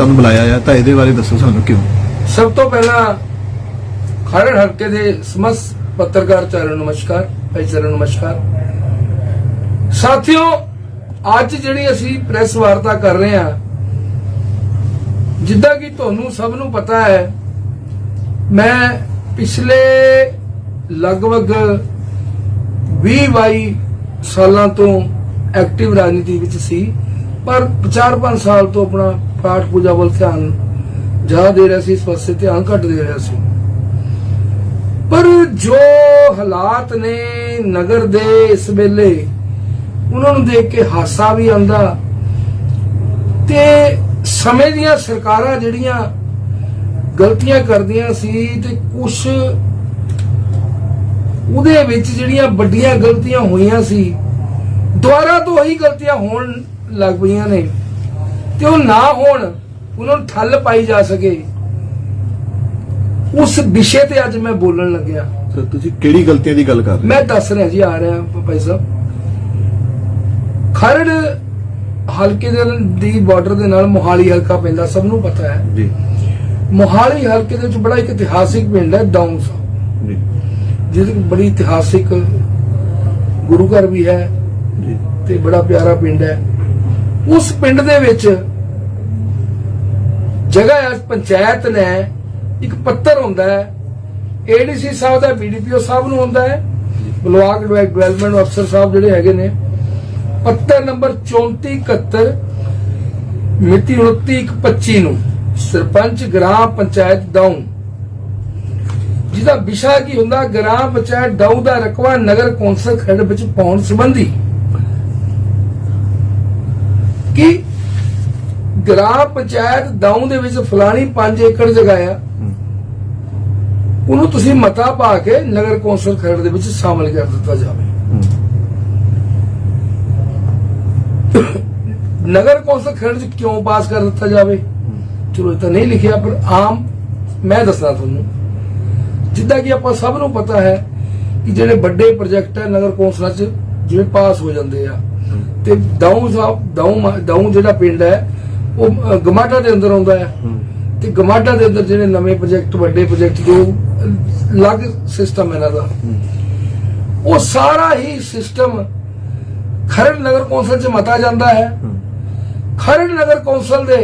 ਤੁਹਾਨੂੰ ਬੁਲਾਇਆ ਆ, ਤਾਂ ਇਹਦੇ ਬਾਰੇ ਦੱਸੋ ਸਾਨੂੰ ਕਿਉਂ? ਸਭ ਤੋਂ ਪਹਿਲਾਂ ਖਰੜ ਹਲਕੇ ਦੇ ਸਮਸਤ ਪੱਤਰਕਾਰ ਚਾਰਾਂ ਨਮਸਕਾਰ ਭਾਈਚਾਰੇ ਨੂੰ ਨਮਸਕਾਰ। ਸਾਥੀਓ, ਅੱਜ ਜਿਹੜੀ ਅਸੀਂ ਪ੍ਰੈਸ ਵਾਰਤਾ ਕਰ ਰਹੇ ਹਾਂ, ਜਿੱਦਾਂ ਕਿ ਤੁਹਾਨੂੰ ਸਭ ਨੂੰ ਪਤਾ ਹੈ, ਮੈਂ ਪਿਛਲੇ ਲਗਭਗ 20-22 ਸਾਲਾਂ ਤੋਂ ਐਕਟਿਵ ਰਾਜਨੀਤੀ ਵਿੱਚ ਸੀ, ਪਰ 4-5 ਸਾਲ ਤੋਂ ਆਪਣਾ ਪਾਠ ਪੂਜਾ ਵੱਲ ਧਿਆਨ ਜ਼ਿਆਦਾ ਦੇ ਰਿਹਾ ਸੀ, ਇਸ ਪਾਸੇ ਧਿਆਨ ਘੱਟ ਦੇ ਰਿਹਾ ਸੀ। ਪਰ ਜੋ ਹਾਲਾਤ ਨੇ ਨਗਰ ਦੇ ਇਸ ਵੇਲੇ, ਉਹਨਾਂ ਨੂੰ ਦੇਖ ਕੇ ਹਾਸਾ ਵੀ ਆਉਂਦਾ। ਤੇ ਸਮੇਂ ਦੀਆਂ ਸਰਕਾਰਾਂ ਜਿਹੜੀਆਂ ਗਲਤੀਆਂ ਕਰਦੀਆਂ ਸੀ ਤੇ ਕੁਝ ਉਹਦੇ ਵਿੱਚ ਜਿਹੜੀਆਂ ਵੱਡੀਆਂ ਗਲਤੀਆਂ ਹੋਈਆਂ ਸੀ ਦੁਬਾਰਾ ਤੋਂ ਉਹੀ ਗਲਤੀਆਂ ਹੋਣ ਲੱਗ ਪਈਆਂ ਨੇ। ਤੇ ਉਹ ਨਾ ਹੋਣ ਉਹਨਾਂ ਨੂੰ ਠੱਲ ਪਾਈ ਜਾ ਸਕੇ। ਉਸ ਵਿਸ਼ੇ ਤੇ ਅੱਜ ਮੈਂ ਬੋਲਣ ਲੱਗਿਆ। ਸਰ ਤੁਸੀਂ ਕਿਹੜੀ ਗਲਤੀਆਂ ਦੀ ਗੱਲ ਕਰ ਰਹੇ ਮੈਂ ਦੱਸ ਰਿਹਾ ਜੀ ਆ ਰਿਹਾ ਭਾਈ ਸਾਹਿਬ। ਖਰੜ ਹਲਕੇ ਦੇ ਦੀ ਬਾਰਡਰ ਦੇ ਨਾਲ ਮੋਹਾਲੀ ਹਲਕਾ ਪੈਂਦਾ ਸਭ ਨੂੰ ਪਤਾ ਹੈ? ਜੀ। ਮੋਹਾਲੀ ਹਲਕੇ ਦੇ ਵਿੱਚ ਬੜਾ ਇੱਕ ਇਤਿਹਾਸਿਕ ਪਿੰਡ ਹੈ ਡਾਊਨ ਸਾਹਿਬ। ਜੀ। ਜਿਹਦੇ ਬੜੀ ਇਤਿਹਾਸਿਕ ਗੁਰੂ ਘਰ ਵੀ ਹੈ ਜੀ। ਤੇ ਬੜਾ ਪਿਆਰਾ ਪਿੰਡ ਹੈ। ਉਸ ਪਿੰਡ ਦੇ ਵਿੱਚ ਜਗ੍ਹਾ ਹੈ, ਪੰਚਾਇਤ ਨੇ, ਇੱਕ ਪੱਤਰ ਹੁੰਦਾ ਹੈ। ਏਡੀਸੀ ਸਾਹਿਬ ਦਾ ਬੀਡੀਪੀਓ ਸਾਹਿਬ ਨੂੰ ਹੁੰਦਾ ਹੈ। ਬਲਵਾਕ ਡਿਵੈਲਪਮੈਂਟ ਅਫਸਰ ਸਾਹਿਬ ਜਿਹੜੇ ਹੈਗੇ ਨੇ। ਪੱਤਰ ਨੰਬਰ 3471 ਮਿਤੀ 2925 ਨੂੰ, ਸਰਪੰਚ ਗ੍ਰਾਮ ਪੰਚਾਇਤ ਦਾਊ ਜਿਹਦਾ ਵਿਸ਼ਾ ਕੀ ਹੁੰਦਾ? ਗ੍ਰਾਮ ਪੰਚਾਇਤ ਦਾਊ ਦਾ ਰਕਬਾ ਨਗਰ ਕੌਂਸਲ ਖਰੜ ਵਿੱਚ ਪਾਉਣ ਸੰਬੰਧੀ ਕਿ ਗ੍ਰਾਮ ਪੰਚਾਇਤ ਦਾਊ ਦੇ ਵਿੱਚ ਫਲਾਣੀ 5 ਏਕੜ ਜਗ੍ਹਾ ਆ। ਉਹਨੂੰ ਤੁਸੀਂ ਮਤਾ ਪਾ ਕੇ ਨਗਰ ਕੌਂਸਲ ਖਰੜ ਦੇ ਵਿੱਚ ਸ਼ਾਮਲ ਕਰ ਦਿੱਤਾ ਜਾਵੇ। ਨਗਰ ਕੌਂਸਲ ਖਰੜ ਚ ਕਿਉਂ ਪਾਸ ਕਰ ਦਿੱਤਾ ਜਾਵੇ? ਚਲੋ, ਇਹ ਤਾਂ ਨਹੀਂ ਲਿਖਿਆ, ਪਰ ਆਮ ਮੈਂ ਦੱਸਣਾ ਤੁਹਾਨੂੰ। ਜਿੱਦਾਂ ਕਿ ਆਪਾਂ ਸਭ ਨੂੰ ਪਤਾ ਹੈ ਕਿ ਜਿਹੜੇ ਵੱਡੇ ਪ੍ਰੋਜੈਕਟ ਹੈ ਨਗਰ ਕੌਂਸਲਾਂ ਚ, ਜਿਵੇਂ ਪਾਸ ਹੋ ਜਾਂਦੇ ਆ। ਤੇ ਦਾਊ ਸਾਹਿਬ, ਦਾਊ ਮਾ- ਜਿਹੜਾ ਪਿੰਡ ਹੈ ਉਹ ਗਮਾਡਾ ਦੇ ਅੰਦਰ ਆਉਂਦਾ ਹੈ ਹੂੰ। ਤੇ ਗਮਾਡਾ ਦੇ ਅੰਦਰ ਜਿਹੜੇ ਨਵੇਂ ਪ੍ਰੋਜੈਕਟ ਵੱਡੇ ਪ੍ਰੋਜੈਕਟ ਜੋ ਅਲੱਗ ਸਿਸਟਮ ਇਹਨਾਂ ਦਾ ਉਹ ਸਾਰਾ ਹੀ ਸਿਸਟਮ ਖਰੜ ਨਗਰ ਕੌਂਸਲ ਚ ਮਤਾ ਜਾਂਦਾ ਹੈ ਹੂੰ। ਖਰੜ ਨਗਰ ਕੌਂਸਲ ਦੇ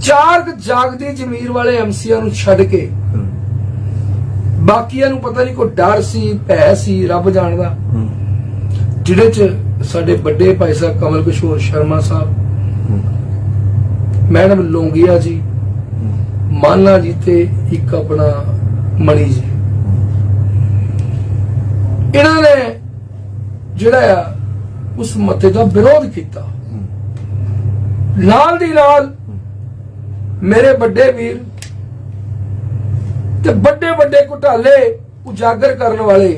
ਚਾਰ ਜਾਗਦੀ ਜ਼ਮੀਰ ਵਾਲੇ ਐਮਸੀਆਂ ਨੂੰ ਛੱਡ ਕੇ ਹੂੰ। ਬਾਕੀਆਂ ਨੂੰ ਪਤਾ ਨਹੀਂ ਕੋਈ ਡਰ ਸੀ ਭੈ ਸੀ ਰੱਬ ਜਾਣਦਾ ਹੂੰ। ਜਿਹੜੇ ਚ ਸਾਡੇ ਵੱਡੇ ਭਾਈ ਸਾਹਿਬ ਕਮਲ ਕਿਸ਼ੋਰ ਸ਼ਰਮਾ ਸਾਹਿਬ ਹੂੰ। ਮੈਡਮ ਲੋਂਗੀਆ ਜੀ ਮਾਨਾ ਜੀ ਤੇ ਇੱਕ ਆਪਣਾ ਮਣੀ ਜੀ। ਇਹਨਾਂ ਨੇ ਜਿਹੜਾ ਆ ਉਸ ਮਤੇ ਦਾ ਵਿਰੋਧ ਕੀਤਾ। ਨਾਲ ਦੀ ਨਾਲ ਮੇਰੇ ਵੱਡੇ ਵੀਰ ਤੇ ਵੱਡੇ ਵੱਡੇ ਘੁਟਾਲੇ ਉਜਾਗਰ ਕਰਨ ਵਾਲੇ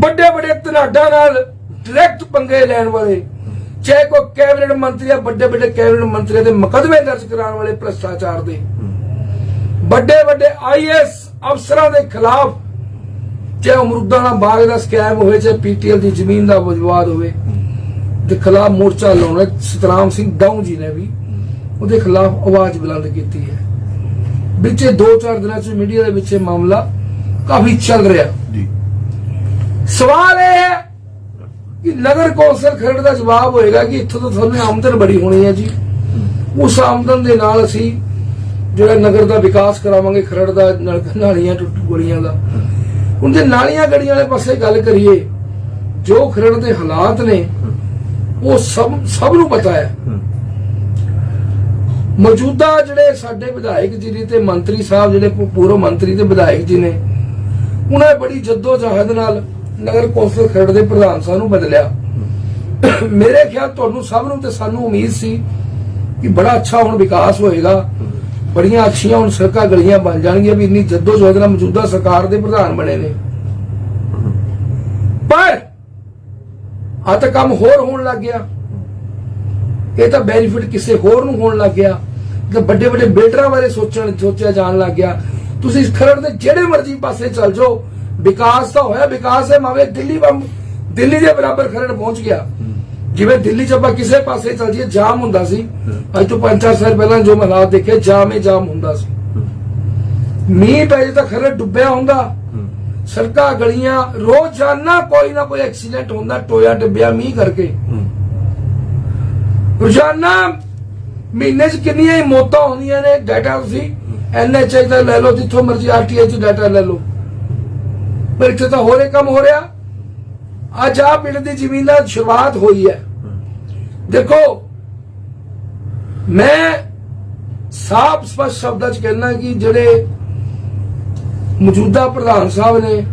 ਵੱਡੇ ਵੱਡੇ ਧਨਾਡਾ ਨਾਲ ਡਾਇਰੈਕਟ ਪੰਗੇ ਲੈਣ ਵਾਲੇ ਚਾਹੇ ਕੋ ਕੈਬਨਿਟ ਮੰਤਰੀ ਆ ਵੱਡੇ ਵੱਡੇ ਕੈਬਨਿਟ ਮੰਤਰੀਆਂ ਦੇ ਮੁਕੱਦਮੇ ਦਰਜ ਕਰਾਉਣ ਵਾਲੇ ਭ੍ਰਸ਼ਟਾਚਾਰ ਦੇ। ਵੱਡੇ ਵੱਡੇ ਆਈਐਸ ਅਫਸਰਾਂ ਦੇ ਖਿਲਾਫ ਚਾਹੇ ਅਮਰੂਦਾਂ ਦਾ ਬਾਗ ਦਾ ਸਕੈਮ ਹੋਵੇ ਚਾਹੇ ਪੀਟੀਐਲ ਦੀ ਜ਼ਮੀਨ ਦਾ ਵਿਵਾਦ ਹੋਵੇ ਦੇ ਖਿਲਾਫ ਮੋਰਚਾ ਲਾਉਣਾ ਸਤਰਾਮ ਸਿੰਘ ਦਾਊ ਜੀ ਨੇ ਵੀ ਉਹਦੇ ਖਿਲਾਫ ਆਵਾਜ਼ ਬੁਲੰਦ ਕੀਤੀ ਹੈ। ਵਿੱਚੇ 2-4 ਦਿਨਾਂ ਚ ਮੀਡੀਆ ਦੇ ਵਿੱਚ ਇਹ ਮਾਮਲਾ ਕਾਫੀ ਚੱਲ ਰਿਹਾ। ਜੀ। ਸਵਾਲ ਇਹ ਹੈ ਕਿ ਨਗਰ ਕੌਂਸਲ ਖਰੜ ਦਾ ਜਵਾਬ ਹੋਏਗਾ ਕਿ ਇੱਥੋਂ ਤੋਂ ਤੁਹਾਨੂੰ ਆਮਦਨ ਬੜੀ ਹੋਣੀ ਹੈ ਜੀ ਉਸ ਆਮਦਨ ਦੇ ਨਾਲ ਅਸੀਂ ਜਿਹੜਾ ਨਗਰ ਦਾ ਵਿਕਾਸ ਕਰਾਵਾਂਗੇ, ਖਰੜ ਦਾ ਨਾਲੀਆਂ, ਟੁੱਟ ਗਲੀਆਂ ਦਾ ਹੁਣ ਜੇ ਨਾਲੀਆਂ ਗੜੀਆਂ ਵਾਲੇ ਪਾਸੇ ਗੱਲ ਕਰੀਏ, ਜੋ ਖਰੜ ਦੇ ਹਾਲਾਤ ਨੇ, ਉਹ ਸਭ ਸਭ ਨੂੰ ਪਤਾ ਹੈ ਹੂੰ। ਮੌਜੂਦਾ ਜਿਹੜੇ ਸਾਡੇ ਵਿਧਾਇਕ ਜੀ ਨੇ ਤੇ ਮੰਤਰੀ ਸਾਹਿਬ, ਜਿਹੜੇ ਪੂ- ਮੰਤਰੀ ਤੇ ਵਿਧਾਇਕ ਜੀ ਨੇ, ਉਹਨਾਂ ਬੜੀ ਜੱਦੋ ਜਹਦ ਨਾਲ ਨਗਰ ਕੌਂਸਲ ਖਰੜ ਦੇ ਪ੍ਰਧਾਨ ਸਾਹਿਬ ਨੂੰ ਬਦਲਿਆ। ਮੇਰੇ ਖਿਆਲ ਤੁਹਾਨੂੰ ਸਭ ਨੂੰ ਤੇ ਸਾਨੂੰ ਉਮੀਦ ਸੀ ਕਿ ਬੜਾ ਅੱਛਾ ਹੁਣ ਵਿਕਾਸ ਹੋਏਗਾ। ਬੜੀਆਂ ਅੱਛੀਆਂ ਹੁਣ ਸੜਕਾਂ ਗਲੀਆਂ ਬਣ ਜਾਣਗੀਆਂ ਵੀ ਇੰਨੀ ਜੱਦੋ ਜਹਦ ਨਾਲ ਮੌਜੂਦਾ ਸਰਕਾਰ ਦੇ ਪ੍ਰਧਾਨ ਬਣੇ ਨੇ। ਪਰ ਆ ਤਾਂ ਕੰਮ ਹੋਰ ਹੋਣ ਲੱਗ ਗਿਆ। ਇਹ ਤਾਂ ਬੈਨੀਫਿਟ ਕਿਸੇ ਹੋਰ ਨੂੰ ਹੋਣ ਲੱਗ ਗਿਆ। ਤੇ ਵੱਡੇ ਵੱਡੇ ਬਿਲਡਰਾਂ ਬਾਰੇ ਸੋਚਣ ਸੋਚਿਆ ਜਾਣ ਲੱਗ ਗਿਆ। ਤੁਸੀਂ ਖਰੜ ਦੇ ਜਿਹੜੇ ਮਰਜ਼ੀ ਪਾਸੇ ਚੱਲ ਜਾਓ। ਵਿਕਾਸ ਤਾਂ ਹੋਇਆ ਵਿਕਾਸ ਹੈ ਮਾਵੇ ਦਿੱਲੀ ਵਾਂਗ ਦਿੱਲੀ ਦੇ ਬਰਾਬਰ ਖਰੜ ਪਹੁੰਚ ਗਿਆ। ਜਿਵੇਂ ਦਿੱਲੀ ਚ ਆਪਾਂ ਕਿਸੇ ਪਾਸੇ ਚੱਲ ਜਾਈਏ ਜਾਮ ਹੁੰਦਾ ਸੀ। ਅੱਜ ਤੋਂ 5-4 ਸਾਲ ਪਹਿਲਾਂ ਜੋ ਹਾਲਾਤ ਦੇਖੇ ਜਾਮ ਹੀ ਜਾਮ ਹੁੰਦਾ ਸੀ। ਮੀਂਹ ਪੈ ਜੇ ਤਾਂ ਖਰੇ ਡੁੱਬਿਆ ਹੁੰਦਾ। ਸੜਕਾਂ ਗਲੀਆਂ ਰੋਜ਼ਾਨਾ ਕੋਈ ਨਾ ਕੋਈ ਐਕਸੀਡੈਂਟ ਹੁੰਦਾ ਟੋਇਆ ਡੁੱਬਿਆ ਮੀਂਹ ਕਰਕੇ। ਰੋਜ਼ਾਨਾ ਮਹੀਨੇ 'ਚ ਕਿੰਨੀਆਂ ਹੀ ਮੌਤਾਂ ਹੁੰਦੀਆਂ ਨੇ ਡਾਟਾ ਤੁਸੀਂ ਐਨਐਚਆਈ ਦਾ ਲੈ ਲਓ ਜਿੱਥੋਂ ਮਰਜ਼ੀ ਆਰਟੀਆਈ ਤੋਂ ਡਾਟਾ ਲੈ ਲਓ। ਪਰ ਇੱਥੇ ਤਾਂ ਹੋਰੇ ਕੰਮ ਹੋ ਰਿਹਾ। ਅੱਜ ਆ ਪਿੰਡ ਦੀ ਜ਼ਮੀਨ ਦਾ ਸ਼ੁਰੂਆਤ ਹੋਈ ਹੈ। ਦੇਖੋ, ਮੈਂ ਸਾਫ਼ ਸਪਸ਼ਟ ਸ਼ਬਦਾਂ 'ਚ ਕਹਿਣਾ ਕਿ ਜਿਹੜੇ ਮੌਜੂਦਾ ਪ੍ਰਧਾਨ ਸਾਹਿਬ ਨੇ,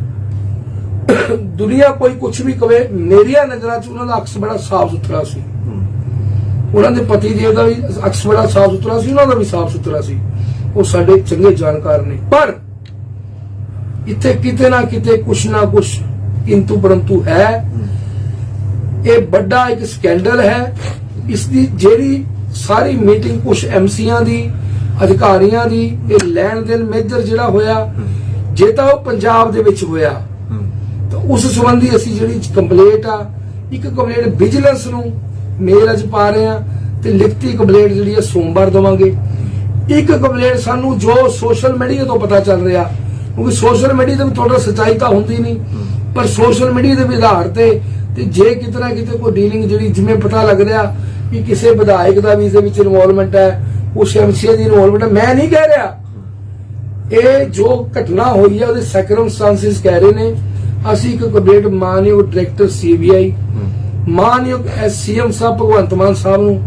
ਦੁਨੀਆ ਕੋਈ ਕੁਝ ਵੀ ਕਵੇ, ਮੇਰੀਆਂ ਨਜ਼ਰਾਂ 'ਚ ਉਹਨਾਂ ਦਾ ਅਕਸ ਬੜਾ ਸਾਫ਼ ਸੁਥਰਾ ਸੀ। ਉਹਨਾਂ ਦੇ ਪਤੀ ਦੇਵ ਦਾ ਵੀ ਅਕਸ ਬੜਾ ਸਾਫ਼ ਸੁਥਰਾ ਸੀ, ਉਹਨਾਂ ਦਾ ਵੀ ਸਾਫ਼ ਸੁਥਰਾ ਸੀ। ਉਹ ਸਾਡੇ ਚੰਗੇ ਜਾਣਕਾਰ ਨੇ। ਪਰ ਇੱਥੇ ਕਿਤੇ ਨਾ ਕਿਤੇ ਕੁਛ ਨਾ ਕੁਛ ਕਿੰਤੂ ਪਰੰਤੂ ਹੈ। ਇਹ ਵੱਡਾ ਇੱਕ ਸਕੈਂਡਲ ਹੈ। ਇਸ ਦੀ ਜਿਹੜੀ ਸਾਰੀ ਮੀਟਿੰਗ ਕੁਛ ਐਮਸੀਆਂ ਦੀ ਅਧਿਕਾਰੀਆਂ ਦੀ ਇਹ ਲੈਣ ਦੇਣ ਮੇਜਰ ਜਿਹੜਾ ਹੋਇਆ ਜੇ ਤਾਂ ਉਹ ਪੰਜਾਬ ਦੇ ਵਿੱਚ ਹੋਇਆ ਤਾਂ ਉਸ ਸੰਬੰਧੀ ਅਸੀਂ ਜਿਹੜੀ ਕੰਪਲੇਂਟ ਆ ਇੱਕ ਕੰਪਲੇਂਟ ਵਿਜੀਲੈਂਸ ਨੂੰ ਮੇਲ ਅੱਜ ਪਾ ਰਹੇ ਆ ਤੇ ਲਿਖਤੀ ਕੰਪਲੇਂਟ ਜਿਹੜੀ ਹੈ ਸੋਮਵਾਰ ਦਵਾਂਗੇ। ਇੱਕ ਕੰਪਲੇਂਟ ਸਾਨੂੰ ਜੋ ਸੋਸ਼ਲ ਮੀਡੀਆ ਤੋਂ ਪਤਾ ਚੱਲ ਰਿਹਾ ਕਿਉਂਕਿ ਸੋਸ਼ਲ ਮੀਡੀਆ ਤੇ ਵੀ ਤੁਹਾਡਾ ਸਚਾਈ ਤਾਂ ਹੁੰਦੀ ਨਹੀਂ। ਪਰ ਸੋਸ਼ਲ ਮੀਡੀਆ ਦੇ ਵੀ ਆਧਾਰ ਤੇ ਤੇ ਜੇ ਕਿਤੇ ਨਾ ਕਿਤੇ ਕੋਈ ਡੀਲਿੰਗ ਜਿਹੜੀ ਜਿਵੇਂ ਪਤਾ ਲੱਗ ਰਿਹਾ ਕਿ ਕਿਸੇ ਵਿਧਾਇਕ ਦਾ ਵੀ ਇਸ ਦੇ ਵਿੱਚ ਇਨਵੋਲਵਮੈਂਟ ਹੈ ਉਸ ਐਮਸੀਏ ਦੀ ਇਨਵੋਲਵਮੈਂਟ ਹੈ, ਮੈਂ ਨਹੀਂ ਕਹਿ ਰਿਹਾ। ਇਹ ਜੋ ਘਟਨਾ ਹੋਈ ਹੈ, ਉਹਦੇ ਸਰਕਮਸਟੈਂਸਸ ਕਹਿ ਰਹੇ ਨੇ। ਅਸੀਂ ਇੱਕ ਕੰਪਲੀਟ ਮਾਨਯੋਗ ਡਾਇਰੈਕਟਰ ਸੀਬੀਆਈ ਮਾਨਯੋਗ ਐਸਸੀਐਮ ਸਾਹਿਬ, ਭਗਵੰਤ ਮਾਨ ਸਾਹਿਬ ਨੂੰ,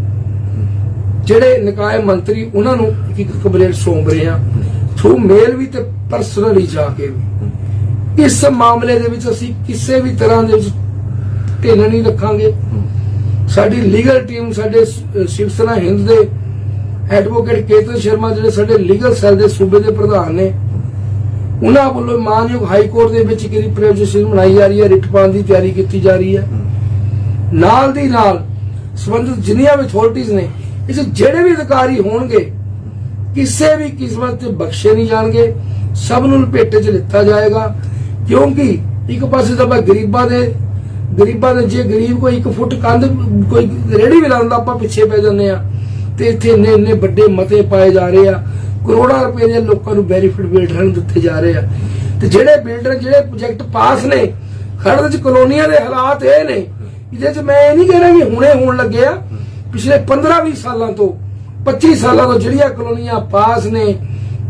ਜਿਹੜੇ ਨਿਕਾਏ ਮੰਤਰੀ, ਉਹਨਾਂ ਨੂੰ ਇੱਕ ਇੱਕ ਸੌਂਪ ਰਹੇ ਆ ਥਰੂ ਮੇਲ ਵੀ ਤੇ ਪਰਸਨਲੀ ਜਾ ਕੇ ਵੀ। ਇਸ ਮਾਮਲੇ ਦੇ ਵਿੱਚ ਅਸੀਂ ਕਿਸੇ ਵੀ ਤਰ੍ਹਾਂ ਦੇ ਢਿੱਲ ਨਹੀਂ ਰੱਖਾਂਗੇ। ਸਾਡੀ ਲੀਗਲ ਟੀਮ ਸਾਡੇ ਸ਼ਿਵ ਸੈਨਾ ਹਿੰਦ ਦੇ ਐਡਵੋਕੇਟ ਕੇਤਨ ਸ਼ਰਮਾ ਜਿਹੜੇ ਸਾਡੇ ਲੀਗਲ ਸੈੱਲ ਦੇ ਸੂਬੇ ਦੇ ਪ੍ਰਧਾਨ ਨੇ, ਉਹਨਾਂ ਵੱਲੋਂ ਮਾਨਯੋਗ ਹਾਈ ਕੋਰਟ ਦੇ ਵਿੱਚ ਇੱਕ ਰਿਪਰੈਜ਼ੈਂਟੇਸ਼ਨ ਬਣਾਈ ਜਾ ਰਹੀ ਹੈ, ਰਿਟ ਪਾਉਣ ਦੀ ਤਿਆਰੀ ਕੀਤੀ ਜਾ ਰਹੀ ਹੈ। ਨਾਲ ਦੀ ਨਾਲ ਸੰਬੰਧਿਤ ਜਿੰਨੀਆਂ ਵੀ ਅਥਾਰਟੀਆਂ ਨੇ, ਇਸ ਜਿਹੜੇ ਵੀ ਅਧਿਕਾਰੀ ਹੋਣਗੇ ਕਿਸੇ ਵੀ ਕਿਸਮਤ ਤੇ ਬਖਸ਼ੇ ਨਹੀਂ ਜਾਣਗੇ। ਸਭ ਨੂੰ ਲਪੇਟੇ 'ਚ ਲਿੱਤਾ ਜਾਏਗਾ। ਕਿਉਂਕਿ ਇੱਕ ਪਾਸੇ ਤਾਂ ਆਪਾਂ ਗਰੀਬਾਂ ਦੇ ਗਰੀਬਾਂ ਦੇ ਜੇ ਗਰੀਬ ਕੋਈ ਇੱਕ ਫੁੱਟ ਕੰਧ, ਕੋਈ ਰੇੜੀ ਵੀ ਲਾਉਂਦਾ ਆਪਾਂ ਪਿੱਛੇ ਪੈ ਜਾਂਦੇ ਆ ਤੇ ਇੱਥੇ ਇੰਨੇ ਇੰਨੇ ਵੱਡੇ ਮਤੇ ਪਾਏ ਜਾ ਰਹੇ ਆ। ਕਰੋੜਾਂ ਰੁਪਏ ਦੇ ਲੋਕਾਂ ਨੂੰ ਬੈਨੀਫਿਟ ਬਿਲਡਰਾਂ ਨੂੰ ਦਿੱਤੇ ਜਾ ਰਹੇ ਆ। ਤੇ ਜਿਹੜੇ ਬਿਲਡਰ ਜਿਹੜੇ ਪ੍ਰੋਜੈਕਟ ਪਾਸ ਨੇ ਖੜਦ ਚ ਕਲੋਨੀਆਂ ਦੇ ਹਾਲਾਤ ਇਹ ਨੇ। ਇਹਦੇ ਚ ਮੈਂ ਇਹ ਨਹੀਂ ਕਹਿ ਰਿਹਾ ਕਿ ਹੁਣੇ ਹੋਣ ਲੱਗੇ ਆ। ਪਿਛਲੇ 15-20 ਸਾਲਾਂ ਤੋਂ 25 ਸਾਲਾਂ ਤੋਂ ਜਿਹੜੀਆਂ ਕਲੋਨੀਆਂ ਪਾਸ ਨੇ,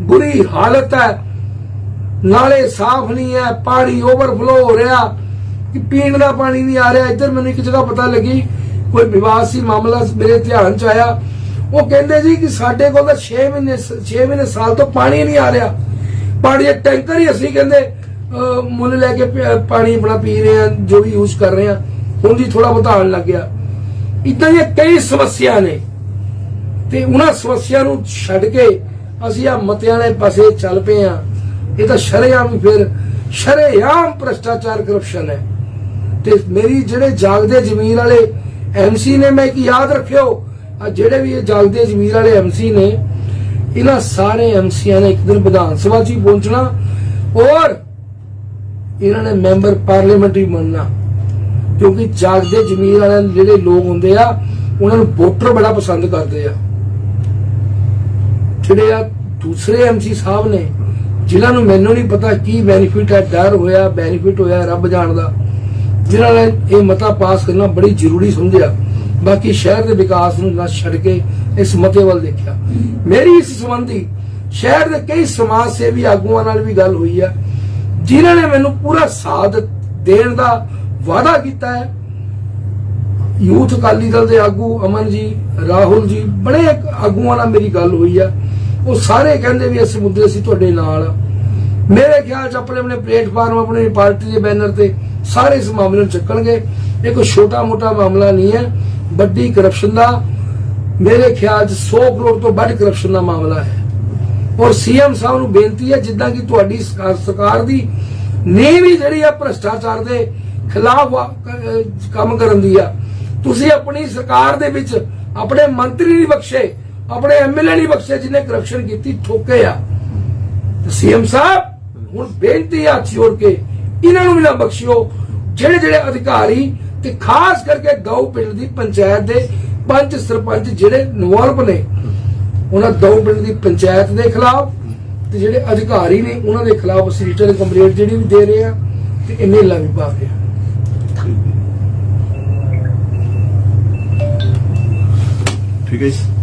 ਬੁਰੀ ਹਾਲਤ ਹੈ, ਨਾਲੇ ਸਾਫ਼ ਨਹੀਂ ਹੈ, ਪਾਣੀ ਓਵਰਫਲੋ ਹੋ ਰਿਹਾ, ਕਿ ਪੀਣ ਦਾ ਪਾਣੀ ਨਹੀਂ ਆ ਰਿਹਾ। ਇੱਧਰ ਮੈਨੂੰ ਇੱਕ ਜਗ੍ਹਾ ਪਤਾ ਲੱਗੀ, ਕੋਈ ਵਿਵਾਦ ਸੀ, ਮਾਮਲਾ ਮੇਰੇ ਧਿਆਨ ਚ ਆਇਆ। ਉਹ ਕਹਿੰਦੇ ਜੀ ਕਿ ਸਾਡੇ ਕੋਲ ਤਾਂ 6 ਮਹੀਨੇ 6 ਮਹੀਨੇ ਸਾਲ ਤੋਂ ਪਾਣੀ ਨਹੀਂ ਆ ਰਿਹਾ। ਪਾਣੀ ਦੇ ਟੈਂਕਰ ਹੀ ਅਸੀਂ ਕਹਿੰਦੇ ਮੁੱਲ ਲੈ ਕੇ ਪਾਣੀ ਆਪਣਾ ਪੀ ਰਹੇ ਆ ਜੋ ਵੀ ਯੂਜ਼ ਕਰ ਰਹੇ ਆ ਹੁਣ ਜੀ ਥੋੜਾ ਬਹੁਤਾ ਆਉਣ ਲੱਗ ਗਿਆ। ਇਦਾਂ ਦੀਆਂ ਕਈ ਸਮੱਸਿਆ ਨੇ। ਤੇ ਉਹਨਾਂ ਸਮੱਸਿਆ ਨੂੰ ਛੱਡ ਕੇ ਅਸੀਂ ਆ ਮਤਿਆਂ ਦੇ ਪਾਸੇ ਚੱਲ ਪਏ ਆ ਇਹ ਤਾਂ ਸ਼ਰੇਆਮ ਹੀ ਫਿਰ, ਸ਼ਰੇਆਮ ਭ੍ਰਸ਼ਟਾਚਾਰ ਕਰਪਸ਼ਨ ਹੈ। ਤੇ ਮੇਰੀ ਜਿਹੜੇ ਜਾਗਦੇ ਜ਼ਮੀਰ ਵਾਲੇ ਐਮਸੀ ਨੇ ਮੈਂ ਇੱਕ ਯਾਦ ਰੱਖਿਓ ਆ ਜਿਹੜੇ ਵੀ ਇਹ ਜਾਗਦੇ ਜ਼ਮੀਰ ਵਾਲੇ ਐਮਸੀ ਨੇ, ਇਹਨਾਂ ਸਾਰੇ ਐਮਸੀਆਂ ਨੇ ਇੱਕ ਦਿਨ ਵਿਧਾਨ ਸਭਾ 'ਚ ਹੀ ਪਹੁੰਚਣਾ ਔਰ ਇਹਨਾਂ ਨੇ ਮੈਂਬਰ ਪਾਰਲੀਮੈਂਟ ਵੀ ਬਣਨਾ ਕਿਉਂਕਿ ਜਾਗਦੇ ਜ਼ਮੀਰ ਵਾਲੇ ਜਿਹੜੇ ਲੋਕ ਹੁੰਦੇ ਆ, ਉਹਨਾਂ ਨੂੰ ਵੋਟਰ ਬੜਾ ਪਸੰਦ ਕਰਦੇ ਆ। ਜਿਹੜੇ ਆ ਦੂਸਰੇ ਐਮਸੀ ਸਾਹਿਬ ਨੇ, ਜਿਨ੍ਹਾਂ ਨੂੰ ਮੈਨੂੰ ਨਹੀਂ ਪਤਾ ਕੀ ਬੈਨੀਫਿਟ ਹੈ, ਡਰ ਹੋਇਆ ਬੈਨੀਫਿਟ ਹੋਇਆ ਰੱਬ ਜਾਣਦਾ, ਜਿਨ੍ਹਾਂ ਨੇ ਇਹ ਮਤਾ ਪਾਸ ਕਰਨਾ ਬੜੀ ਜ਼ਰੂਰੀ ਸਮਝਿਆ। ਬਾਕੀ ਸ਼ਹਿਰ ਦੇ ਵਿਕਾਸ ਨੂੰ ਨਾ ਛੱਡ ਕੇ ਇਸ ਮਤੇ ਵੱਲ ਦੇਖਿਆ। ਮੇਰੀ ਇਸ ਸੰਬੰਧੀ ਸ਼ਹਿਰ ਦੇ ਕਈ ਸਮਾਜ ਸੇਵੀ ਆਗੂਆਂ ਨਾਲ ਵੀ ਗੱਲ ਹੋਈ ਹੈ ਜਿਨ੍ਹਾਂ ਨੇ ਮੈਨੂੰ ਪੂਰਾ ਸਾਥ ਦੇਣ ਦਾ ਵਾਅਦਾ ਕੀਤਾ ਹੈ। ਯੂਥ ਅਕਾਲੀ ਦਲ ਦੇ ਆਗੂ ਅਮਨ ਜੀ, ਰਾਹੁਲ ਜੀ, ਬੜੇ ਆਗੂਆਂ ਨਾਲ ਮੇਰੀ ਗੱਲ ਹੋਈ ਆ। ਉਹ ਸਾਰੇ ਕਹਿੰਦੇ ਵੀ ਇਸ ਮੁੱਦੇ ਅਸੀਂ ਤੁਹਾਡੇ ਨਾਲ। ਆ ਮੇਰੇ ਖਿਆਲ ਚ ਆਪਣੇ ਆਪਣੇ ਪਲੇਟਫਾਰਮ, ਆਪਣੀ ਪਾਰਟੀ ਦੇ ਬੈਨਰ ਤੇ ਸਾਰੇ ਇਸ ਮਾਮਲੇ ਨੂੰ ਚੱਕਣਗੇ। ਇਹ ਕੋਈ ਛੋਟਾ ਮੋਟਾ ਮਾਮਲਾ ਨਹੀਂ ਹੈ। ਵੱਡੀ ਕਰਪਸ਼ਨ ਦਾ ਮੇਰੇ ਖਿਆਲ ਚ 100 ਕਰੋੜ ਤੋਂ ਵੱਧ ਕਰਪਸ਼ਨ ਦਾ ਮਾਮਲਾ ਹੈ। ਔਰ ਸੀਐਮ ਸਾਹਿਬ ਨੂੰ ਬੇਨਤੀ ਹੈ, ਜਿੱਦਾਂ ਕਿ ਤੁਹਾਡੀ ਸਰਕਾਰ- ਦੀ ਨੀਂਹ ਵੀ ਜਿਹੜੀ ਆ ਭ੍ਰਸ਼ਟਾਚਾਰ ਦੇ ਖਿਲਾਫ ਕੰਮ ਕਰਨ ਦੀ ਆ। ਤੁਸੀਂ ਆਪਣੀ ਸਰਕਾਰ ਦੇ ਵਿੱਚ ਆਪਣੇ ਮੰਤਰੀ ਨਹੀਂ ਬਖਸ਼ੇ। ਆਪਣੇ ਐਮਐਲਏ ਨਹੀਂ ਬਖਸ਼ੇ ਜਿਨੇ ਕਰਪਸ਼ਨ ਕੀਤੀ, ਠੋਕੇ ਆ। ਸੀਐਮ ਸਾਹਿਬ, ਹੁਣ ਬੇਨਤੀ ਆ ਹੱਥ ਕੇ, ਇਹਨਾਂ ਨੂੰ ਵੀ ਨਾ ਬਖਸ਼ਿਓ। ਜਿਹੜੇ ਜਿਹੜੇ ਅਧਿਕਾਰੀ ਤੇ ਖਾਸ ਕਰਕੇ ਗਊ ਪਿੰਡ ਦੀ ਪੰਚਾਇਤ ਦੇ ਪੰਚ ਸਰਪੰਚ ਜਿਹੜੇ ਇਨਵੋਲਵ ਨੇ, ਉਹਨਾਂ ਗਊ ਪਿੰਡ ਦੀ ਪੰਚਾਇਤ ਦੇ ਖਿਲਾਫ ਤੇ ਜਿਹੜੇ ਅਧਿਕਾਰੀ ਨੇ, ਉਹਨਾਂ ਦੇ ਖਿਲਾਫ ਅਸੀਂ ਰਿਟਰਨ ਕੰਪਲੇਂਟ ਜਿਹੜੀ ਵੀ ਦੇ ਰਹੇ ਆ, ਤੇ ਇੰਨੇ ਲਾ ਵੀ ਪਾ ਰਹੇ ਆ। ਠੀਕ ਹੈ ਜੀ।